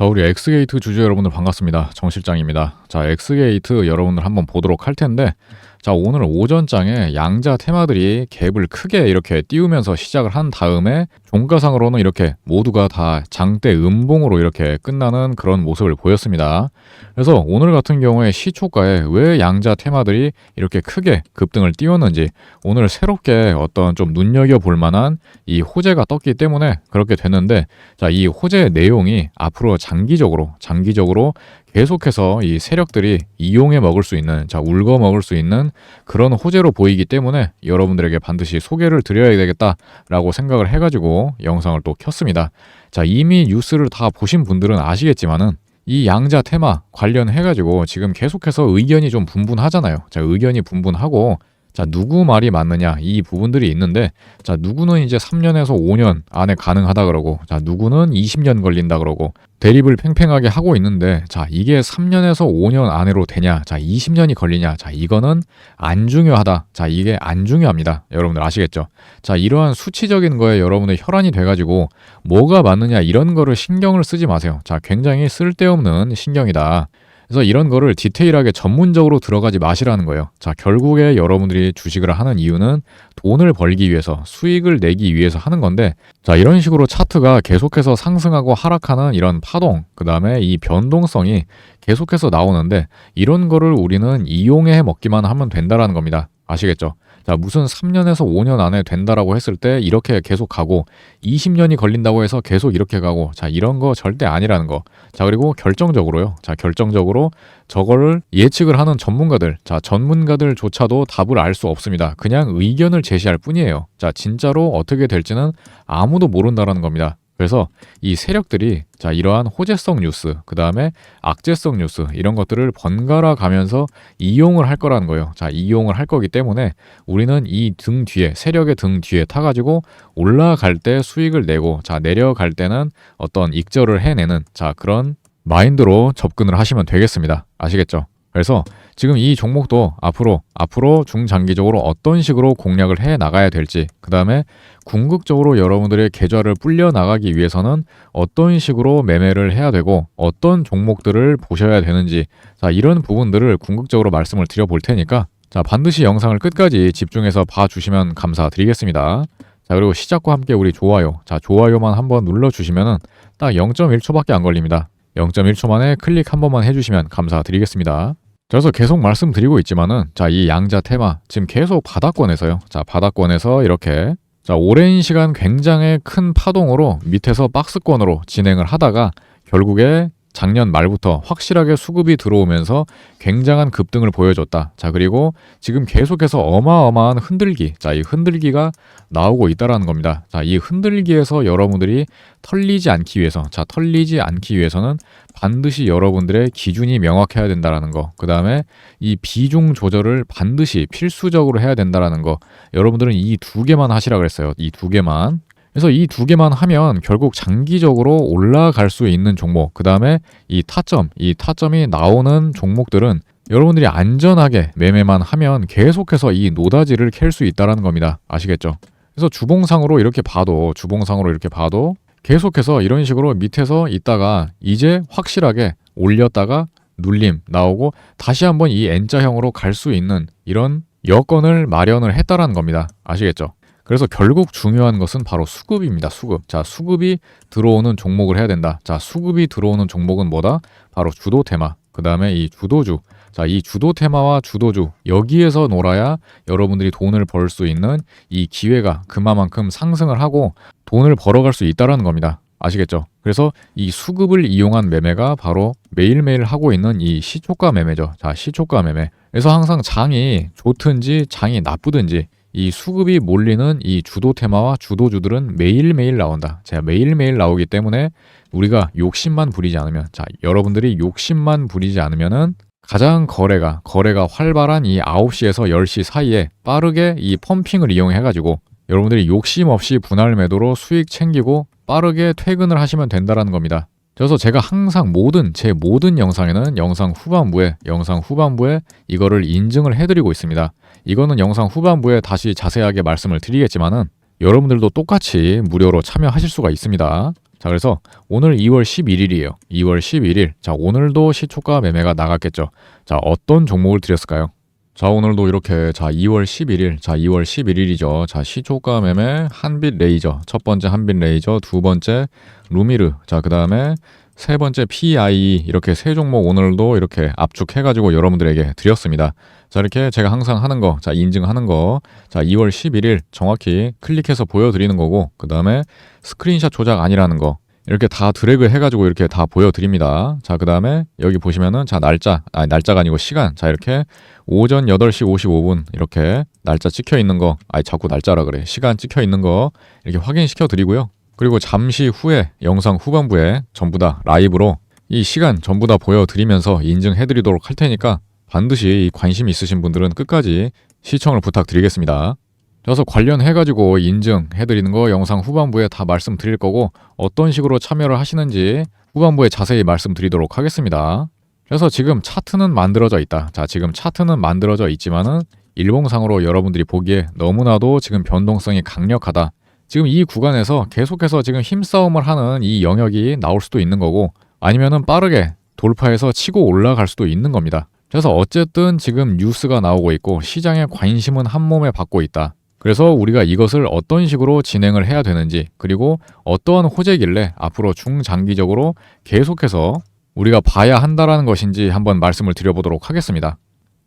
자, 우리 엑스게이트 주주 여러분들 반갑습니다. 정 실장입니다. 자, 엑스게이트 여러분들 한번 보도록 할 텐데, 자, 오늘 오전장에 양자 테마들이 갭을 크게 이렇게 띄우면서 시작을 한 다음에 종가상으로는 이렇게 모두가 다 장대 음봉으로 이렇게 끝나는 그런 모습을 보였습니다. 그래서 오늘 같은 경우에 시초가에 왜 양자 테마들이 이렇게 크게 급등을 띄웠는지 오늘 새롭게 어떤 좀 눈여겨볼 만한 이 호재가 떴기 때문에 그렇게 됐는데 자, 이 호재 내용이 앞으로 장기적으로 장기적으로 계속해서 이 세력들이 이용해 먹을 수 있는 자 울거 먹을 수 있는 그런 호재로 보이기 때문에 여러분들에게 반드시 소개를 드려야 되겠다라고 생각을 해가지고 영상을 또 켰습니다. 자 이미 뉴스를 다 보신 분들은 아시겠지만은 이 양자 테마 관련해가지고 지금 계속해서 의견이 좀 분분하잖아요. 자 의견이 분분하고 자, 누구 말이 맞느냐 이 부분들이 있는데 자, 누구는 이제 3년에서 5년 안에 가능하다 그러고 자, 누구는 20년 걸린다 그러고 대립을 팽팽하게 하고 있는데 자, 이게 3년에서 5년 안으로 되냐? 자, 20년이 걸리냐? 자, 이거는 안 중요하다. 자, 이게 안 중요합니다. 여러분들 아시겠죠? 자, 이러한 수치적인 거에 여러분들 혈안이 돼 가지고 뭐가 맞느냐 이런 거를 신경을 쓰지 마세요. 자, 굉장히 쓸데없는 신경이다. 그래서 이런 거를 디테일하게 전문적으로 들어가지 마시라는 거예요. 자, 결국에 여러분들이 주식을 하는 이유는 돈을 벌기 위해서, 수익을 내기 위해서 하는 건데, 자, 이런 식으로 차트가 계속해서 상승하고 하락하는 이런 파동, 그 다음에 이 변동성이 계속해서 나오는데, 이런 거를 우리는 이용해 먹기만 하면 된다라는 겁니다. 아시겠죠? 자, 무슨 3년에서 5년 안에 된다라고 했을 때 이렇게 계속 가고 20년이 걸린다고 해서 계속 이렇게 가고 자, 이런 거 절대 아니라는 거. 자, 그리고 결정적으로요. 자, 결정적으로 저거를 예측을 하는 전문가들, 자, 전문가들조차도 답을 알 수 없습니다. 그냥 의견을 제시할 뿐이에요. 자, 진짜로 어떻게 될지는 아무도 모른다라는 겁니다. 그래서 이 세력들이 자 이러한 호재성 뉴스, 그 다음에 악재성 뉴스 이런 것들을 번갈아 가면서 이용을 할 거라는 거예요. 자 이용을 할 거기 때문에 우리는 이 등 뒤에 세력의 등 뒤에 타가지고 올라갈 때 수익을 내고 자 내려갈 때는 어떤 익절을 해내는 자 그런 마인드로 접근을 하시면 되겠습니다. 아시겠죠? 그래서 지금 이 종목도 앞으로 앞으로 중장기적으로 어떤 식으로 공략을 해 나가야 될지 그다음에 궁극적으로 여러분들의 계좌를 불려 나가기 위해서는 어떤 식으로 매매를 해야 되고 어떤 종목들을 보셔야 되는지 자 이런 부분들을 궁극적으로 말씀을 드려 볼 테니까 자 반드시 영상을 끝까지 집중해서 봐 주시면 감사드리겠습니다. 자 그리고 시작과 함께 우리 좋아요 자 좋아요만 한번 눌러 주시면은 딱 0.1초밖에 안 걸립니다. 0.1초 만에 클릭 한 번만 해주시면 감사드리겠습니다. 그래서 계속 말씀드리고 있지만은 자 이 양자 테마 지금 계속 바닥권에서요. 자 바닥권에서 이렇게 자 오랜 시간 굉장히 큰 파동으로 밑에서 박스권으로 진행을 하다가 결국에 작년 말부터 확실하게 수급이 들어오면서 굉장한 급등을 보여줬다. 자, 그리고 지금 계속해서 어마어마한 흔들기. 자, 이 흔들기가 나오고 있다라는 겁니다. 자, 이 흔들기에서 여러분들이 털리지 않기 위해서, 자, 털리지 않기 위해서는 반드시 여러분들의 기준이 명확해야 된다라는 거. 그 다음에 이 비중 조절을 반드시 필수적으로 해야 된다라는 거. 여러분들은 이 두 개만 하시라 그랬어요. 이 두 개만. 그래서 이 두 개만 하면 결국 장기적으로 올라갈 수 있는 종목, 그 다음에 이 타점, 이 타점이 나오는 종목들은 여러분들이 안전하게 매매만 하면 계속해서 이 노다지를 캘 수 있다는 겁니다. 아시겠죠? 그래서 주봉상으로 이렇게 봐도, 주봉상으로 이렇게 봐도 계속해서 이런 식으로 밑에서 있다가 이제 확실하게 올렸다가 눌림 나오고 다시 한번 이 N자형으로 갈 수 있는 이런 여건을 마련을 했다라는 겁니다. 아시겠죠? 그래서 결국 중요한 것은 바로 수급입니다. 수급. 자, 수급이 들어오는 종목을 해야 된다. 자, 수급이 들어오는 종목은 뭐다? 바로 주도 테마. 그 다음에 이 주도주. 자, 이 주도 테마와 주도주. 여기에서 놀아야 여러분들이 돈을 벌 수 있는 이 기회가 그만큼 상승을 하고 돈을 벌어갈 수 있다라는 겁니다. 아시겠죠? 그래서 이 수급을 이용한 매매가 바로 매일매일 하고 있는 이 시초가 매매죠. 자, 시초가 매매. 그래서 항상 장이 좋든지 장이 나쁘든지 이 수급이 몰리는 이 주도 테마와 주도주들은 매일매일 나온다. 제가 매일매일 나오기 때문에 우리가 욕심만 부리지 않으면 자, 여러분들이 욕심만 부리지 않으면은 가장 거래가 거래가 활발한 이 9시에서 10시 사이에 빠르게 이 펌핑을 이용해 가지고 여러분들이 욕심 없이 분할 매도로 수익 챙기고 빠르게 퇴근을 하시면 된다라는 겁니다. 그래서 제가 항상 모든 제 모든 영상에는 영상 후반부에 영상 후반부에 이거를 인증을 해드리고 있습니다. 이거는 영상 후반부에 다시 자세하게 말씀을 드리겠지만은 여러분들도 똑같이 무료로 참여하실 수가 있습니다. 자, 그래서 오늘 2월 11일이에요. 2월 11일. 자, 오늘도 시초가 매매가 나갔겠죠. 자, 어떤 종목을 드렸을까요? 자, 오늘도 이렇게 자, 2월 11일. 자, 2월 11일이죠. 자, 시초가 매매 한빛 레이저. 첫 번째 한빛 레이저, 두 번째 루미르. 자, 그다음에 세 번째 PIE 이렇게 세 종목 오늘도 이렇게 압축해 가지고 여러분들에게 드렸습니다. 자, 이렇게 제가 항상 하는 거. 자, 인증하는 거. 자, 2월 11일 정확히 클릭해서 보여 드리는 거고 그 다음에 스크린샷 조작 아니라는 거. 이렇게 다 드래그 해가지고 이렇게 다 보여드립니다. 자, 그 다음에 여기 보시면은 자, 날짜, 아니, 날짜가 아니고 시간. 자, 이렇게 오전 8시 55분 이렇게 날짜 찍혀 있는 거, 아니, 자꾸 날짜라 그래. 시간 찍혀 있는 거 이렇게 확인시켜 드리고요. 그리고 잠시 후에 영상 후반부에 전부 다 라이브로 이 시간 전부 다 보여드리면서 인증해 드리도록 할 테니까 반드시 관심 있으신 분들은 끝까지 시청을 부탁드리겠습니다. 그래서 관련해가지고 인증해드리는 거 영상 후반부에 다 말씀드릴 거고 어떤 식으로 참여를 하시는지 후반부에 자세히 말씀드리도록 하겠습니다. 그래서 지금 차트는 만들어져 있다. 자, 지금 차트는 만들어져 있지만은 일봉상으로 여러분들이 보기에 너무나도 지금 변동성이 강력하다. 지금 이 구간에서 계속해서 지금 힘싸움을 하는 이 영역이 나올 수도 있는 거고 아니면은 빠르게 돌파해서 치고 올라갈 수도 있는 겁니다. 그래서 어쨌든 지금 뉴스가 나오고 있고 시장의 관심은 한 몸에 받고 있다. 그래서 우리가 이것을 어떤 식으로 진행을 해야 되는지 그리고 어떠한 호재길래 앞으로 중장기적으로 계속해서 우리가 봐야 한다라는 것인지 한번 말씀을 드려보도록 하겠습니다.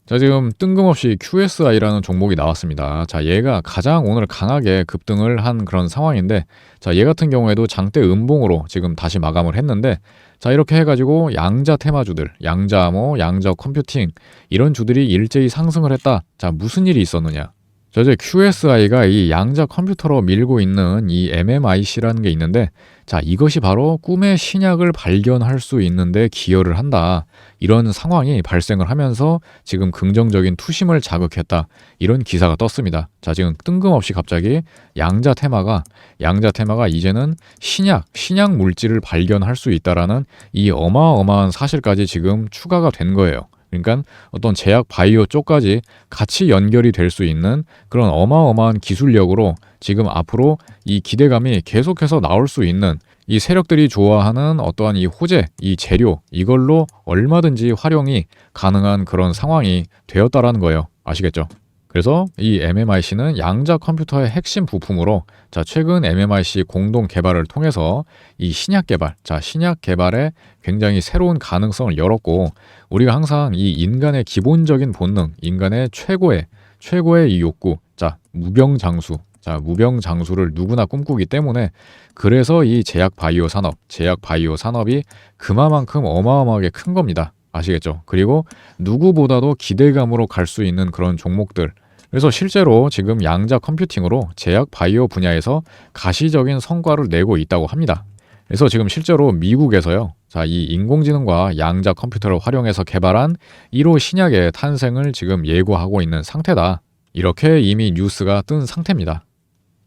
자, 지금 뜬금없이 QSI라는 종목이 나왔습니다. 자, 얘가 가장 오늘 강하게 급등을 한 그런 상황인데, 자, 얘 같은 경우에도 장대 음봉으로 지금 다시 마감을 했는데, 자, 이렇게 해가지고 양자 테마주들, 양자 뭐, 양자 컴퓨팅, 이런 주들이 일제히 상승을 했다. 자, 무슨 일이 있었느냐? 저 이제 QSI가 이 양자 컴퓨터로 밀고 있는 이 MMIC라는 게 있는데 자 이것이 바로 꿈의 신약을 발견할 수 있는데 기여를 한다. 이런 상황이 발생을 하면서 지금 긍정적인 투심을 자극했다. 이런 기사가 떴습니다. 자 지금 뜬금없이 갑자기 양자 테마가 양자 테마가 이제는 신약 신약 물질을 발견할 수 있다라는 이 어마어마한 사실까지 지금 추가가 된 거예요 그러니까 어떤 제약 바이오 쪽까지 같이 연결이 될 수 있는 그런 어마어마한 기술력으로 지금 앞으로 이 기대감이 계속해서 나올 수 있는 이 세력들이 좋아하는 어떠한 이 호재, 이 재료, 이걸로 얼마든지 활용이 가능한 그런 상황이 되었다라는 거예요. 아시겠죠? 그래서 이 MMIC는 양자 컴퓨터의 핵심 부품으로 자 최근 MMIC 공동 개발을 통해서 이 신약 개발, 자 신약 개발에 굉장히 새로운 가능성을 열었고 우리가 항상 이 인간의 기본적인 본능, 인간의 최고의 최고의 이 욕구, 자 무병장수, 자 무병장수를 누구나 꿈꾸기 때문에 그래서 이 제약 바이오 산업, 제약 바이오 산업이 그만큼 어마어마하게 큰 겁니다. 아시겠죠? 그리고 누구보다도 기대감으로 갈 수 있는 그런 종목들, 그래서 실제로 지금 양자 컴퓨팅으로 제약 바이오 분야에서 가시적인 성과를 내고 있다고 합니다. 그래서 지금 실제로 미국에서요. 자, 이 인공지능과 양자 컴퓨터를 활용해서 개발한 1호 신약의 탄생을 지금 예고하고 있는 상태다. 이렇게 이미 뉴스가 뜬 상태입니다.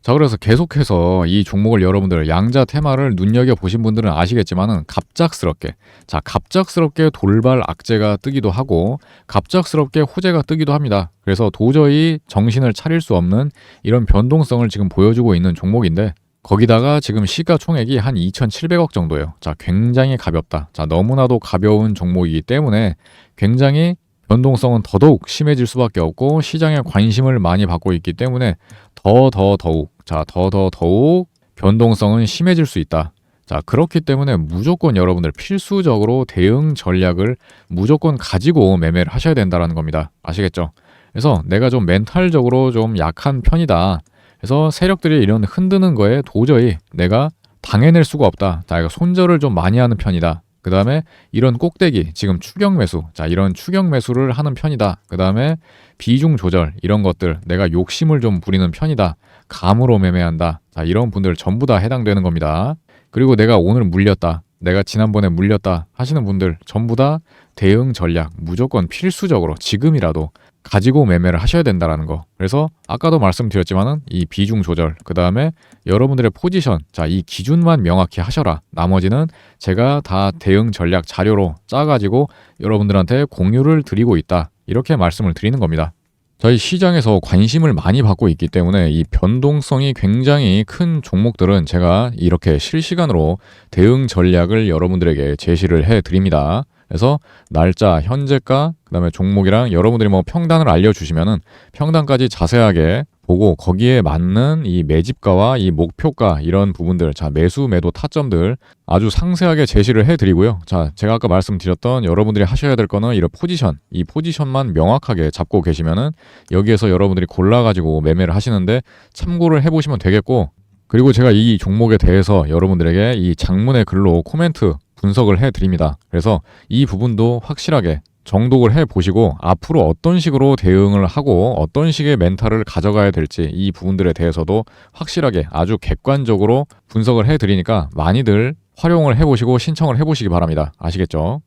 자, 그래서 계속해서 이 종목을 여러분들 양자 테마를 눈여겨 보신 분들은 아시겠지만은 갑작스럽게 자, 갑작스럽게 돌발 악재가 뜨기도 하고 갑작스럽게 호재가 뜨기도 합니다. 그래서 도저히 정신을 차릴 수 없는 이런 변동성을 지금 보여주고 있는 종목인데 거기다가 지금 시가총액이 한 2,700억 정도예요. 자, 굉장히 가볍다. 자, 너무나도 가벼운 종목이기 때문에 굉장히 변동성은 더더욱 심해질 수밖에 없고 시장에 관심을 많이 받고 있기 때문에 더 더 더욱 자, 더더 더욱 변동성은 심해질 수 있다. 자, 그렇기 때문에 무조건 여러분들 필수적으로 대응 전략을 무조건 가지고 매매를 하셔야 된다라는 겁니다. 아시겠죠? 그래서 내가 좀 멘탈적으로 좀 약한 편이다. 그래서 세력들이 이런 흔드는 거에 도저히 내가 당해낼 수가 없다. 자, 이거 손절을 좀 많이 하는 편이다. 그 다음에 이런 꼭대기, 지금 추격 매수, 자, 이런 추격 매수를 하는 편이다. 그 다음에 비중 조절, 이런 것들, 내가 욕심을 좀 부리는 편이다. 감으로 매매한다. 자, 이런 분들 전부 다 해당되는 겁니다. 그리고 내가 오늘 물렸다. 내가 지난번에 물렸다 하시는 분들 전부 다 대응 전략 무조건 필수적으로 지금이라도 가지고 매매를 하셔야 된다라는 거. 그래서 아까도 말씀드렸지만은 이 비중 조절, 그 다음에 여러분들의 포지션, 자, 이 기준만 명확히 하셔라. 나머지는 제가 다 대응 전략 자료로 짜가지고 여러분들한테 공유를 드리고 있다. 이렇게 말씀을 드리는 겁니다. 자, 이 시장에서 관심을 많이 받고 있기 때문에 이 변동성이 굉장히 큰 종목들은 제가 이렇게 실시간으로 대응 전략을 여러분들에게 제시를 해 드립니다. 그래서 날짜, 현재가, 그다음에 종목이랑 여러분들이 뭐 평단을 알려 주시면은 평단까지 자세하게 보고 거기에 맞는 이 매집가와 이 목표가 이런 부분들, 자 매수, 매도 타점들 아주 상세하게 제시를 해드리고요. 자 제가 아까 말씀드렸던 여러분들이 하셔야 될 거는 이런 포지션, 이 포지션만 명확하게 잡고 계시면은 여기에서 여러분들이 골라가지고 매매를 하시는데 참고를 해보시면 되겠고. 그리고 제가 이 종목에 대해서 여러분들에게 이 장문의 글로 코멘트 분석을 해 드립니다. 그래서 이 부분도 확실하게 정독을 해 보시고 앞으로 어떤 식으로 대응을 하고 어떤 식의 멘탈을 가져가야 될지 이 부분들에 대해서도 확실하게 아주 객관적으로 분석을 해 드리니까 많이들 활용을 해 보시고 신청을 해 보시기 바랍니다. 아시겠죠?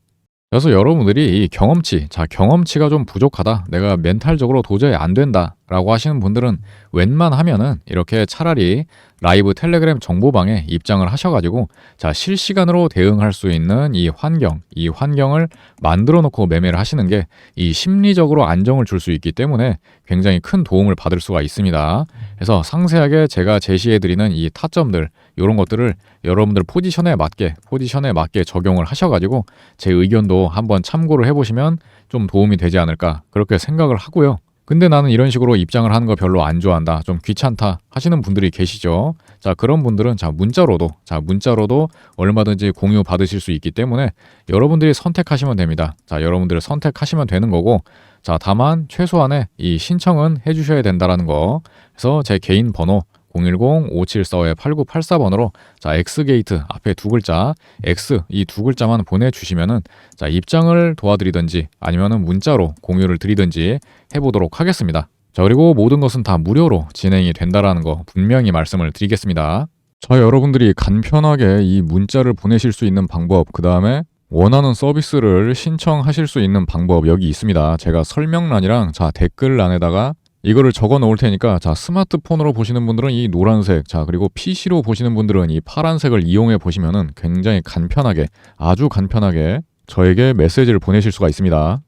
그래서 여러분들이 이 경험치, 자, 경험치가 좀 부족하다. 내가 멘탈적으로 도저히 안 된다. 라고 하시는 분들은 웬만하면은 이렇게 차라리 라이브 텔레그램 정보방에 입장을 하셔가지고 자 실시간으로 대응할 수 있는 이 환경, 이 환경을 만들어 놓고 매매를 하시는 게 이 심리적으로 안정을 줄 수 있기 때문에 굉장히 큰 도움을 받을 수가 있습니다. 그래서 상세하게 제가 제시해드리는 이 타점들 이런 것들을 여러분들 포지션에 맞게 포지션에 맞게 적용을 하셔가지고 제 의견도 한번 참고를 해보시면 좀 도움이 되지 않을까 그렇게 생각을 하고요. 근데 나는 이런 식으로 입장을 하는 거 별로 안 좋아한다. 좀 귀찮다 하시는 분들이 계시죠. 자, 그런 분들은 자, 문자로도 자, 문자로도 얼마든지 공유 받으실 수 있기 때문에 여러분들이 선택하시면 됩니다. 자, 여러분들을 선택하시면 되는 거고 자, 다만 최소한의 이 신청은 해 주셔야 된다라는 거. 그래서 제 개인 번호 010-5745-8984번으로 자 X게이트 앞에 두 글자 X 이 두 글자만 보내주시면은 자 입장을 도와드리든지 아니면은 문자로 공유를 드리든지 해보도록 하겠습니다. 자 그리고 모든 것은 다 무료로 진행이 된다라는 거 분명히 말씀을 드리겠습니다. 자 여러분들이 간편하게 이 문자를 보내실 수 있는 방법 그 다음에 원하는 서비스를 신청하실 수 있는 방법 여기 있습니다. 제가 설명란이랑 자 댓글란에다가 이거를 적어 놓을 테니까 자 스마트폰으로 보시는 분들은 이 노란색 자 그리고 PC로 보시는 분들은 이 파란색을 이용해 보시면은 굉장히 간편하게 아주 간편하게 저에게 메시지를 보내실 수가 있습니다.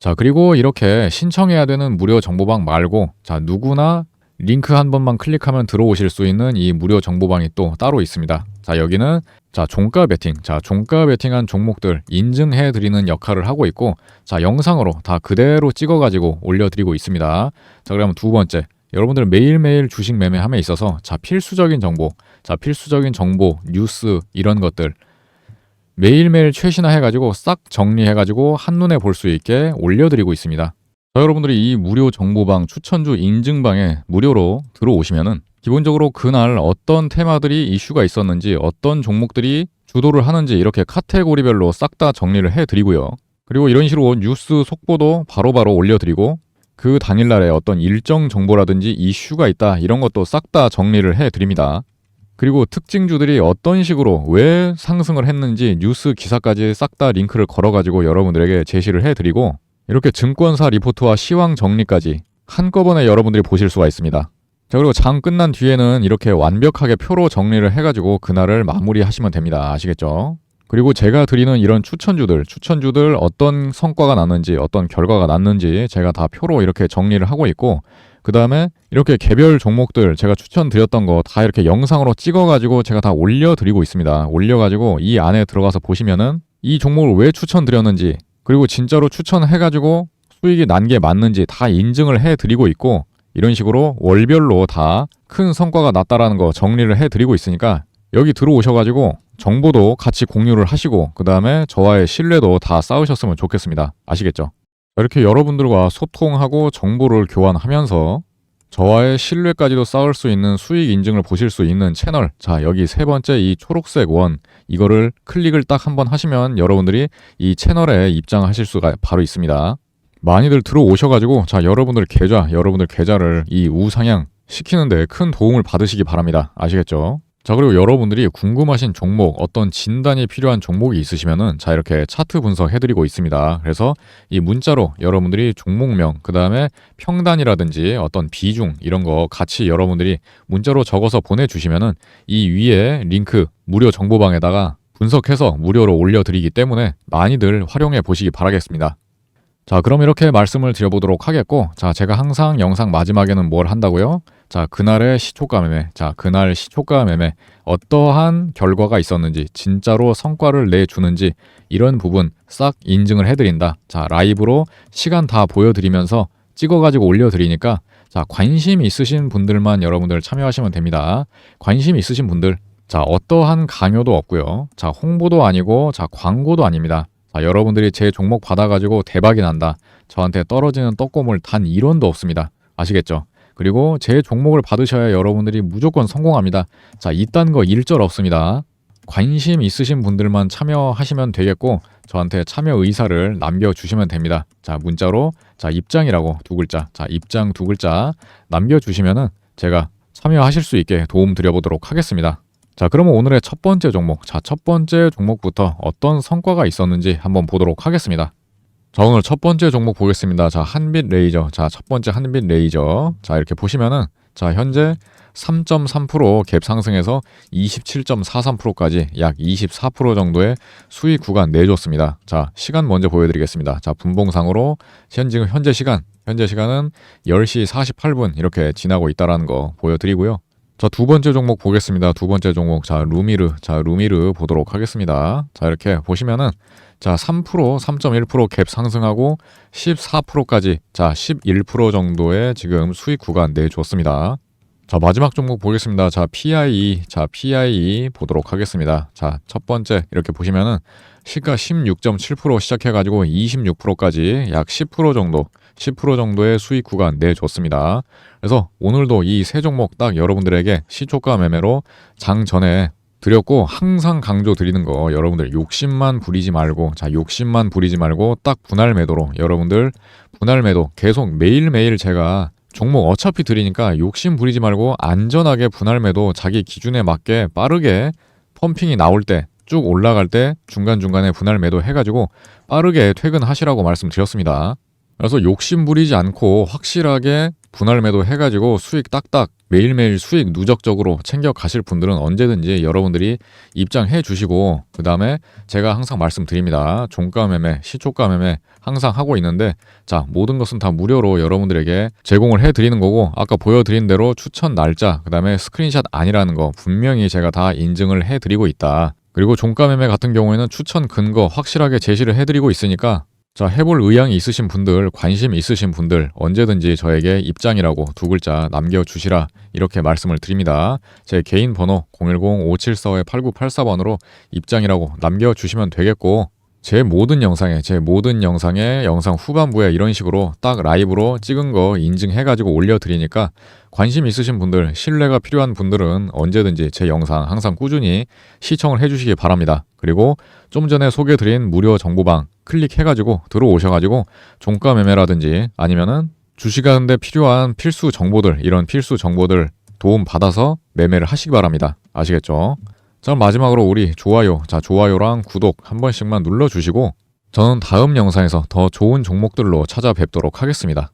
자 그리고 이렇게 신청해야 되는 무료 정보방 말고 자 누구나 링크 한 번만 클릭하면 들어오실 수 있는 이 무료 정보방이 또 따로 있습니다. 자 여기는 자 종가 베팅 자 종가 베팅한 종목들 인증해 드리는 역할을 하고 있고 자 영상으로 다 그대로 찍어 가지고 올려 드리고 있습니다. 자 그러면 두 번째 여러분들 매일매일 주식 매매함에 있어서 자 필수적인 정보 자 필수적인 정보 뉴스 이런 것들 매일매일 최신화 해가지고 싹 정리해가지고 한눈에 볼 수 있게 올려드리고 있습니다. 자, 여러분들이 이 무료 정보방 추천주 인증방에 무료로 들어오시면은 기본적으로 그날 어떤 테마들이 이슈가 있었는지 어떤 종목들이 주도를 하는지 이렇게 카테고리별로 싹 다 정리를 해드리고요. 그리고 이런 식으로 뉴스 속보도 바로바로 올려드리고 그 당일날에 어떤 일정 정보라든지 이슈가 있다 이런 것도 싹 다 정리를 해드립니다. 그리고 특징주들이 어떤 식으로 왜 상승을 했는지 뉴스 기사까지 싹 다 링크를 걸어가지고 여러분들에게 제시를 해드리고 이렇게 증권사 리포트와 시황 정리까지 한꺼번에 여러분들이 보실 수가 있습니다. 자, 그리고 장 끝난 뒤에는 이렇게 완벽하게 표로 정리를 해가지고 그날을 마무리하시면 됩니다. 아시겠죠? 그리고 제가 드리는 이런 추천주들, 추천주들 어떤 성과가 났는지, 어떤 결과가 났는지 제가 다 표로 이렇게 정리를 하고 있고, 그 다음에 이렇게 개별 종목들 제가 추천드렸던 거 다 이렇게 영상으로 찍어가지고 제가 다 올려드리고 있습니다. 올려가지고 이 안에 들어가서 보시면은 이 종목을 왜 추천드렸는지, 그리고 진짜로 추천해가지고 수익이 난 게 맞는지 다 인증을 해드리고 있고, 이런 식으로 월별로 다 큰 성과가 났다라는 거 정리를 해드리고 있으니까 여기 들어오셔가지고 정보도 같이 공유를 하시고 그 다음에 저와의 신뢰도 다 쌓으셨으면 좋겠습니다. 아시겠죠? 이렇게 여러분들과 소통하고 정보를 교환하면서 저와의 신뢰까지도 쌓을 수 있는 수익 인증을 보실 수 있는 채널. 자, 여기 세 번째 이 초록색 원. 이거를 클릭을 딱 한 번 하시면 여러분들이 이 채널에 입장하실 수가 바로 있습니다. 많이들 들어오셔가지고 자 여러분들 계좌 여러분들 계좌를 이 우상향 시키는데 큰 도움을 받으시기 바랍니다 아시겠죠? 자 그리고 여러분들이 궁금하신 종목 어떤 진단이 필요한 종목이 있으시면은 자 이렇게 차트 분석해드리고 있습니다 그래서 이 문자로 여러분들이 종목명 그 다음에 평단이라든지 어떤 비중 이런 거 같이 여러분들이 문자로 적어서 보내주시면은 이 위에 링크 무료 정보방에다가 분석해서 무료로 올려드리기 때문에 많이들 활용해 보시기 바라겠습니다 자, 그럼 이렇게 말씀을 드려보도록 하겠고, 자, 제가 항상 영상 마지막에는 뭘 한다고요? 자, 그날의 시초가 매매, 자, 그날 시초가 매매, 어떠한 결과가 있었는지, 진짜로 성과를 내주는지, 이런 부분 싹 인증을 해드린다. 자, 라이브로 시간 다 보여드리면서 찍어가지고 올려드리니까, 자, 관심 있으신 분들만 여러분들 참여하시면 됩니다. 관심 있으신 분들, 자, 어떠한 강요도 없고요. 자, 홍보도 아니고, 자, 광고도 아닙니다. 자, 여러분들이 제 종목 받아가지고 대박이 난다. 저한테 떨어지는 떡고물 단 1원도 없습니다. 아시겠죠? 그리고 제 종목을 받으셔야 여러분들이 무조건 성공합니다. 자, 이딴 거 일절 없습니다. 관심 있으신 분들만 참여하시면 되겠고, 저한테 참여 의사를 남겨주시면 됩니다. 자, 문자로, 자, 입장이라고 두 글자, 자, 입장 두 글자 남겨주시면은 제가 참여하실 수 있게 도움 드려보도록 하겠습니다. 자, 그러면 오늘의 첫 번째 종목. 자, 첫 번째 종목부터 어떤 성과가 있었는지 한번 보도록 하겠습니다. 자, 오늘 첫 번째 종목 보겠습니다. 자, 한빛 레이저. 자, 첫 번째 한빛 레이저. 자, 이렇게 보시면은 자, 현재 3.3%갭 상승해서 27.43%까지 약 24% 정도의 수익 구간 내줬습니다. 자, 시간 먼저 보여드리겠습니다. 자, 분봉상으로 현 지금 현재 시간, 현재 시간은 10시 48분 이렇게 지나고 있다라는 거 보여드리고요. 자, 두 번째 종목 보겠습니다. 두 번째 종목. 자, 루미르. 자, 루미르 보도록 하겠습니다. 자, 이렇게 보시면은 자, 3%, 3.1%갭 상승하고 14%까지 자, 11% 정도의 지금 수익 구간 내줬습니다. 자, 마지막 종목 보겠습니다. 자, PIE. 자, PIE 보도록 하겠습니다. 자, 첫 번째 이렇게 보시면은 시가 16.7% 시작해 가지고 26%까지 약 10% 정도, 10% 정도의 수익 구간 내줬습니다. 그래서 오늘도 이 세 종목 딱 여러분들에게 시초가 매매로 장 전에 드렸고 항상 강조 드리는 거 여러분들 욕심만 부리지 말고 자 욕심만 부리지 말고 딱 분할 매도로 여러분들 분할 매도 계속 매일매일 제가 종목 어차피 드리니까 욕심 부리지 말고 안전하게 분할 매도 자기 기준에 맞게 빠르게 펌핑이 나올 때 쭉 올라갈 때 중간중간에 분할 매도 해가지고 빠르게 퇴근하시라고 말씀드렸습니다. 그래서 욕심 부리지 않고 확실하게 분할 매도 해가지고 수익 딱딱 매일매일 수익 누적적으로 챙겨 가실 분들은 언제든지 여러분들이 입장해 주시고 그 다음에 제가 항상 말씀드립니다. 종가 매매, 시초가 매매 항상 하고 있는데 자 모든 것은 다 무료로 여러분들에게 제공을 해드리는 거고 아까 보여드린 대로 추천 날짜 그 다음에 스크린샷 아니라는 거 분명히 제가 다 인증을 해드리고 있다. 그리고 종가 매매 같은 경우에는 추천 근거 확실하게 제시를 해드리고 있으니까 자, 해볼 의향이 있으신 분들, 관심 있으신 분들 언제든지 저에게 입장이라고 두 글자 남겨주시라 이렇게 말씀을 드립니다. 제 개인 번호 010-574-8984번으로 입장이라고 남겨주시면 되겠고 제 모든 영상에 제 모든 영상에 영상 후반부에 이런 식으로 딱 라이브로 찍은 거 인증해 가지고 올려 드리니까 관심 있으신 분들 신뢰가 필요한 분들은 언제든지 제 영상 항상 꾸준히 시청을 해 주시기 바랍니다. 그리고 좀 전에 소개 드린 무료 정보방 클릭해 가지고 들어오셔 가지고 종가 매매라든지 아니면은 주식하는데 필요한 필수 정보들 이런 필수 정보들 도움 받아서 매매를 하시기 바랍니다. 아시겠죠? 자 마지막으로 우리 좋아요 자 좋아요랑 구독 한 번씩만 눌러주시고 저는 다음 영상에서 더 좋은 종목들로 찾아뵙도록 하겠습니다.